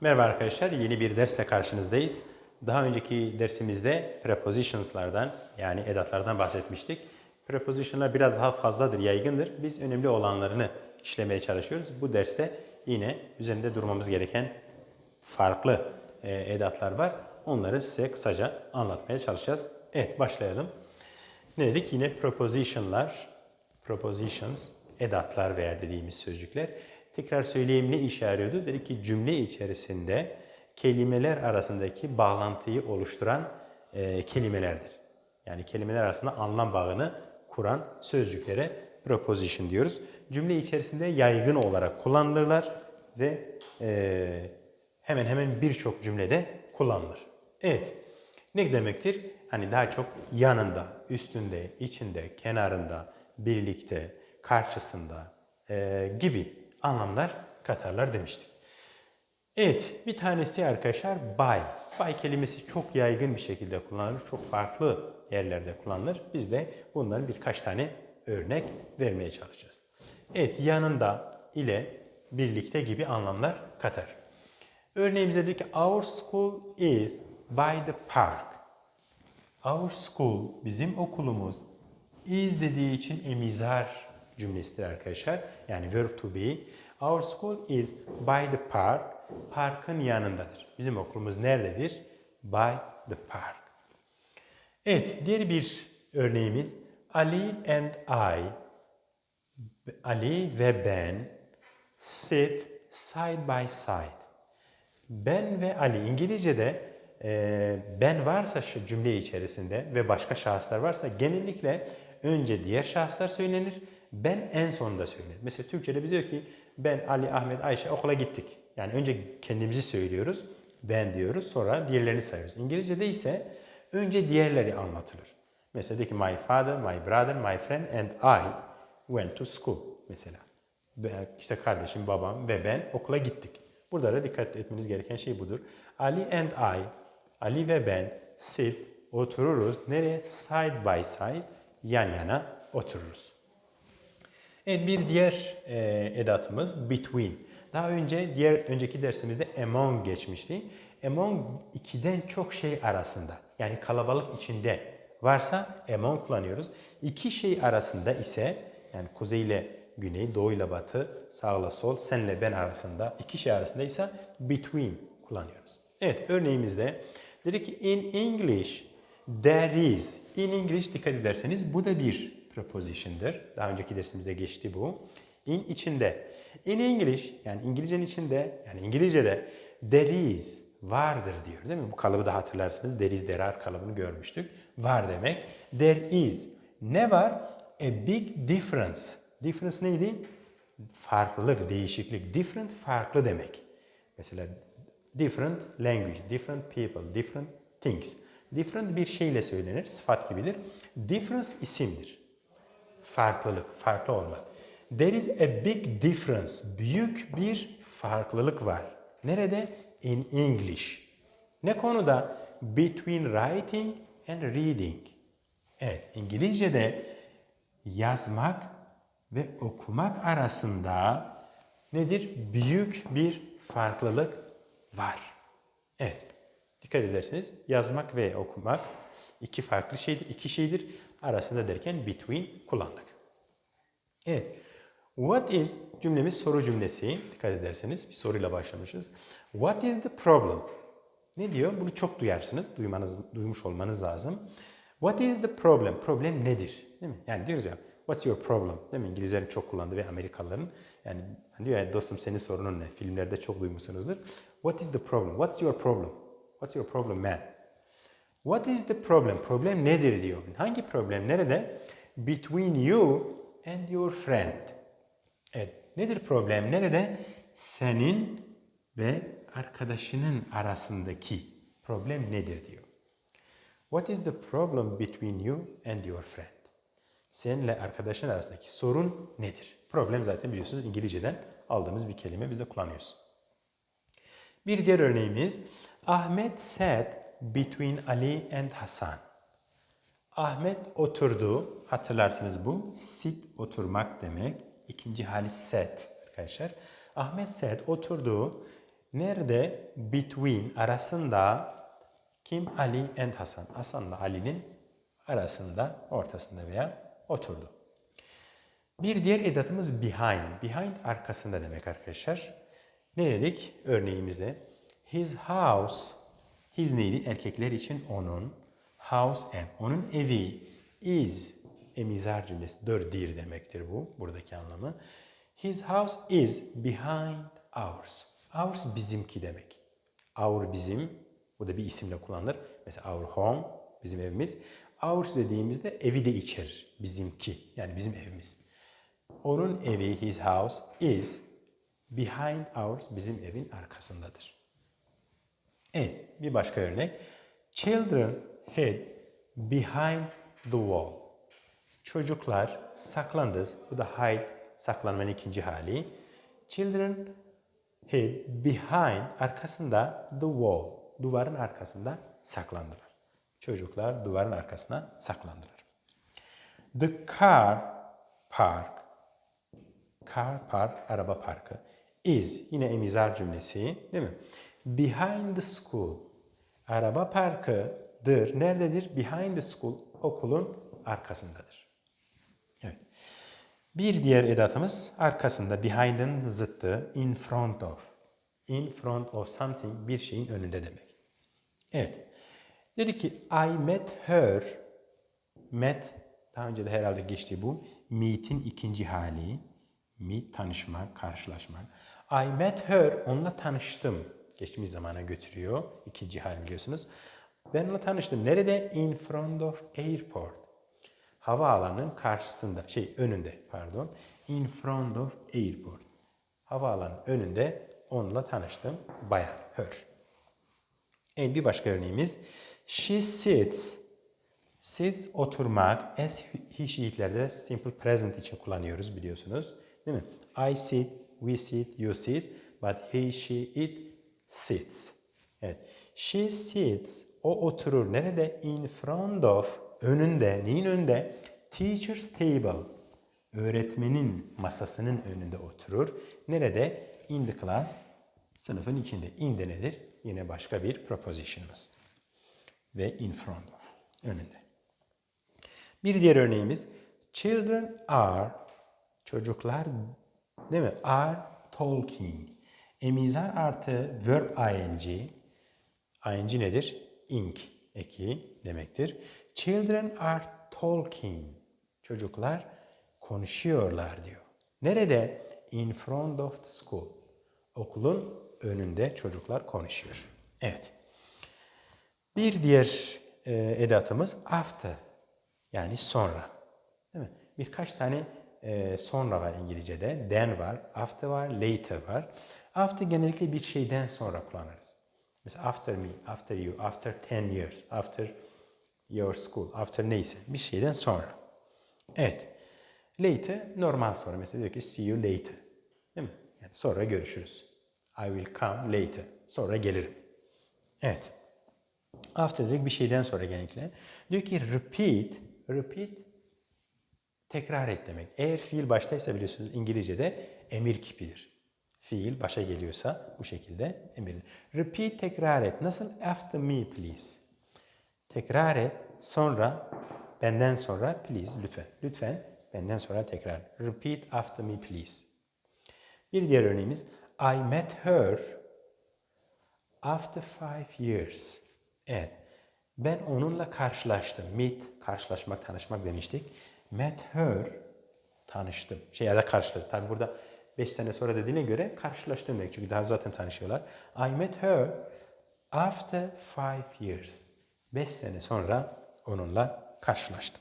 Merhaba arkadaşlar, yeni bir dersle karşınızdayız. Daha önceki dersimizde prepositions'lardan yani edatlardan bahsetmiştik. Preposition'lar biraz daha fazladır, yaygındır. Biz önemli olanlarını işlemeye çalışıyoruz. Bu derste yine üzerinde durmamız gereken farklı e, edatlar var. Onları size kısaca anlatmaya çalışacağız. Evet, başlayalım. Ne dedik? Yine preposition'lar, prepositions, edatlar veya dediğimiz sözcükler. Tekrar söyleyeyim ne işe yarıyordu? Dedik ki cümle içerisinde kelimeler arasındaki bağlantıyı oluşturan e, kelimelerdir. Yani kelimeler arasında anlam bağını kuran sözcüklere preposition diyoruz. Cümle içerisinde yaygın olarak kullanılırlar ve e, hemen hemen birçok cümlede kullanılır. Evet, ne demektir? Hani daha çok yanında, üstünde, içinde, kenarında, birlikte, karşısında e, gibi anlamlar katarlar demiştik. Evet, bir tanesi arkadaşlar by. By kelimesi çok yaygın bir şekilde kullanılır. Çok farklı yerlerde kullanılır. Biz de bunların birkaç tane örnek vermeye çalışacağız. Evet, yanında ile birlikte gibi anlamlar katar. Örneğimizde diyor ki our school is by the park. Our school, bizim okulumuz is dediği için emizar cümlesidir arkadaşlar. Yani verb to be. Our school is by the park. Parkın yanındadır. Bizim okulumuz nerededir? By the park. Evet, diğer bir örneğimiz Ali and I, Ali ve ben sit side by side. Ben ve Ali İngilizce'de e, ben varsa şu cümle içerisinde ve başka şahıslar varsa genellikle önce diğer şahıslar söylenir. Ben en sonunda söylenir. Mesela Türkçe'de biz diyor ki ben Ali, Ahmet, Ayşe okula gittik. Yani önce kendimizi söylüyoruz. Ben diyoruz. Sonra diğerlerini sayıyoruz. İngilizce'de ise önce diğerleri anlatılır. Mesela diyor ki my father, my brother, my friend and I went to school mesela. İşte kardeşim, babam ve ben okula gittik. Burada da dikkat etmeniz gereken şey budur. Ali and I, Ali ve ben sit, otururuz. Nereye? Side by side, yan yana otururuz. Evet bir diğer e, edatımız between. Daha önce diğer önceki dersimizde among geçmişti. Among ikiden çok şey arasında. Yani kalabalık içinde varsa among kullanıyoruz. İki şey arasında ise yani kuzey ile güney, doğu ile batı, sağ ile sol, senle ben arasında, iki şey arasında ise between kullanıyoruz. Evet örneğimizde dedi ki in English there is. In English dikkat ederseniz bu da bir preposition'dır. Daha önceki dersimizde geçti bu. In içinde. In English yani İngilizcenin içinde yani İngilizce'de there is vardır diyor değil mi? Bu kalıbı da hatırlarsınız. There is there are kalıbını görmüştük. Var demek. There is. Ne var? A big difference. Difference neydi? Farklılık, değişiklik. Different farklı demek. Mesela different language, different people, different things. Different bir şeyle söylenir, sıfat gibidir. Difference isimdir. Farklılık, farklı olmak. There is a big difference. Büyük bir farklılık var. Nerede? In English. Ne konuda? Between writing and reading. Evet, İngilizce'de yazmak ve okumak arasında nedir? Büyük bir farklılık var. Evet. Dikkat ederseniz yazmak ve okumak iki farklı şeydir, iki şeydir. Arasında derken between kullandık. Evet. What is cümlemiz soru cümlesi. Dikkat ederseniz bir soruyla başlamışız. What is the problem? Ne diyor? Bunu çok duyarsınız. Duymanız, duymuş olmanız lazım. What is the problem? Problem nedir? Değil mi? Yani diyoruz ya What's your problem? Değil mi? İngilizlerin çok kullandığı ve Amerikalıların. Yani hani diyor ya dostum senin sorunun ne? Filmlerde çok duymuşsunuzdur. What is the problem? What's your problem? What's your problem man? What is the problem? Problem nedir diyor. Hangi problem? Nerede? Between you and your friend. Evet. Nedir problem? Nerede? Senin ve arkadaşının arasındaki problem nedir diyor. What is the problem between you and your friend? Seninle arkadaşın arasındaki sorun nedir? Problem zaten biliyorsunuz İngilizceden aldığımız bir kelime biz de kullanıyoruz. Bir diğer örneğimiz Ahmet sat between Ali and Hasan. Ahmet oturdu. Hatırlarsınız bu. Sit oturmak demek. İkinci hali sat arkadaşlar. Ahmet sat oturdu. Nerede? Between arasında kim? Ali and Hasan. Hasan'la Ali'nin arasında, ortasında veya oturdu. Bir diğer edatımız behind. Behind arkasında demek arkadaşlar. Ne dedik örneğimizde? His house, his neydi? Erkekler için onun. House ev, onun evi is emizar cümlesi, dir demektir bu, buradaki anlamı. His house is behind ours. Ours bizimki demek. Our bizim, bu da bir isimle kullanılır. Mesela our home, bizim evimiz. Ours dediğimizde evi de içerir. Bizimki, yani bizim evimiz. Onun evi, his house is behind ours, bizim evin arkasındadır. Evet, bir başka örnek. Children hid behind the wall. Çocuklar saklandı. Bu da hide, saklanmanın ikinci hali. Children hid behind, arkasında the wall. Duvarın arkasında saklandılar. Çocuklar duvarın arkasına saklandılar. The car park, car park, araba parkı is, yine emizar cümlesi değil mi? Behind the school, araba parkıdır. Nerededir? Behind the school, okulun arkasındadır. Evet. Bir diğer edatımız arkasında, behind'ın zıttı, in front of. In front of something, bir şeyin önünde demek. Evet. Dedi ki, I met her. Met, daha önce de herhalde geçti bu. Meet'in ikinci hali. Meet, tanışmak, karşılaşmak. I met her, onunla tanıştım. Geçmiş zamana götürüyor. İkinci hal biliyorsunuz. Ben onunla tanıştım. Nerede? In front of airport. Havaalanının karşısında, şey önünde pardon. In front of airport. Havaalanının önünde onunla tanıştım. Bayan, her. Evet bir başka örneğimiz. She sits. Sits oturmak. As he she'lerde simple present için kullanıyoruz biliyorsunuz. Değil mi? I sit, we sit, you sit. But he, she, it sits. Evet. She sits. O oturur. Nerede? In front of. Önünde. Neyin önünde? Teacher's table. Öğretmenin masasının önünde oturur. Nerede? In the class. Sınıfın içinde. In de nedir? Yine başka bir proposition'ımız. Ve in front of. Önünde. Bir diğer örneğimiz. Children are. Çocuklar değil mi? Are talking. Emizar artı verb ing. ing nedir? Ink eki demektir. Children are talking. Çocuklar konuşuyorlar diyor. Nerede? In front of the school. Okulun önünde çocuklar konuşuyor. Evet. Bir diğer e, edatımız after. Yani sonra. Değil mi? Birkaç tane e, sonra var İngilizce'de. Then var, after var, later var. After genellikle bir şeyden sonra kullanırız. Mesela after me, after you, after 10 years, after your school, after neyse bir şeyden sonra. Evet. Later normal sonra. Mesela diyor ki see you later. Değil mi? Yani sonra görüşürüz. I will come later. Sonra gelirim. Evet. After dedik bir şeyden sonra genellikle. Diyor ki repeat. Repeat tekrar et demek. Eğer fiil baştaysa biliyorsunuz İngilizce'de emir kipidir. Fiil başa geliyorsa bu şekilde emir. Repeat tekrar et. Nasıl? After me please. Tekrar et. Sonra benden sonra please lütfen. Lütfen benden sonra tekrar. Repeat after me please. Bir diğer örneğimiz I met her after five years. Evet. Ben onunla karşılaştım. Meet, karşılaşmak, tanışmak demiştik. Met her, tanıştım. Şey ya da karşılaştım. Tabi burada 5 sene sonra dediğine göre karşılaştım demek. Çünkü daha zaten tanışıyorlar. I met her after five years. 5 sene sonra onunla karşılaştım.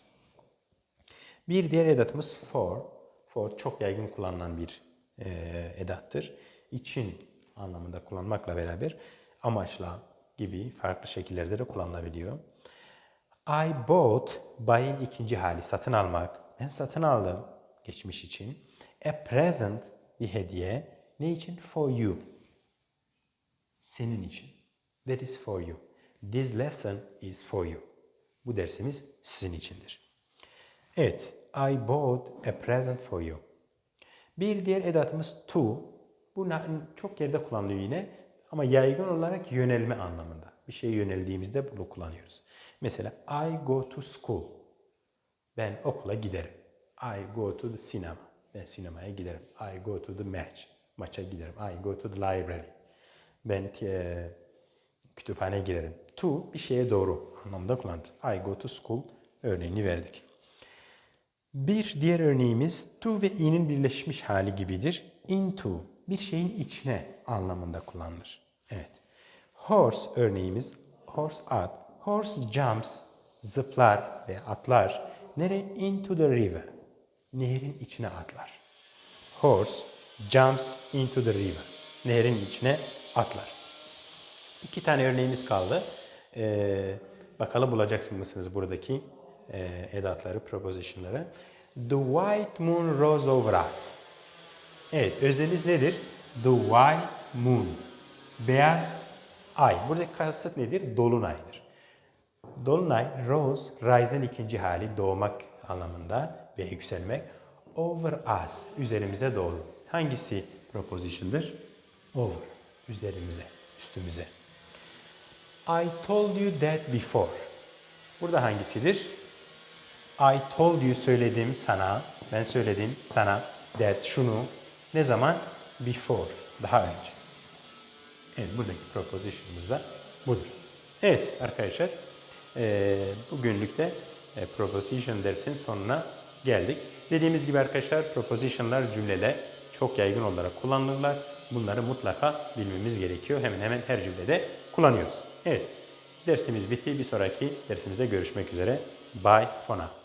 Bir diğer edatımız for. For çok yaygın kullanılan bir e, edattır. İçin anlamında kullanmakla beraber amaçla gibi farklı şekillerde de kullanılabiliyor. I bought, buy'in ikinci hali satın almak. Ben satın aldım geçmiş için. A present bir hediye. Ne için? For you. Senin için. That is for you. This lesson is for you. Bu dersimiz sizin içindir. Evet. I bought a present for you. Bir diğer edatımız to. Bu çok yerde kullanılıyor yine. Ama yaygın olarak yönelme anlamında. Bir şeye yöneldiğimizde bunu kullanıyoruz. Mesela I go to school. Ben okula giderim. I go to the cinema. Ben sinemaya giderim. I go to the match. Maça giderim. I go to the library. Ben e, kütüphaneye girerim. To bir şeye doğru anlamda kullanılır. I go to school örneğini verdik. Bir diğer örneğimiz to ve i'nin birleşmiş hali gibidir. Into bir şeyin içine anlamında kullanılır. Evet. Horse örneğimiz horse at. Horse jumps zıplar ve atlar. Nereye? Into the river. Nehrin içine atlar. Horse jumps into the river. Nehrin içine atlar. İki tane örneğimiz kaldı. Ee, bakalım bulacak mısınız buradaki e, edatları, propositionları. The white moon rose over us. Evet, öznemiz nedir? The white moon. Beyaz ay. Buradaki kasıt nedir? Dolunaydır. Dolunay, rose, rise'ın ikinci hali doğmak anlamında ve yükselmek. Over us, üzerimize doğru. Hangisi proposition'dır? Over, üzerimize, üstümüze. I told you that before. Burada hangisidir? I told you söyledim sana, ben söyledim sana that şunu ne zaman? Before, daha önce. Evet, buradaki proposition'ımız da budur. Evet arkadaşlar, bugünlük de proposition dersinin sonuna geldik. Dediğimiz gibi arkadaşlar proposition'lar cümlede çok yaygın olarak kullanılırlar. Bunları mutlaka bilmemiz gerekiyor. Hemen hemen her cümlede kullanıyoruz. Evet, dersimiz bitti. Bir sonraki dersimize görüşmek üzere. Bye for now.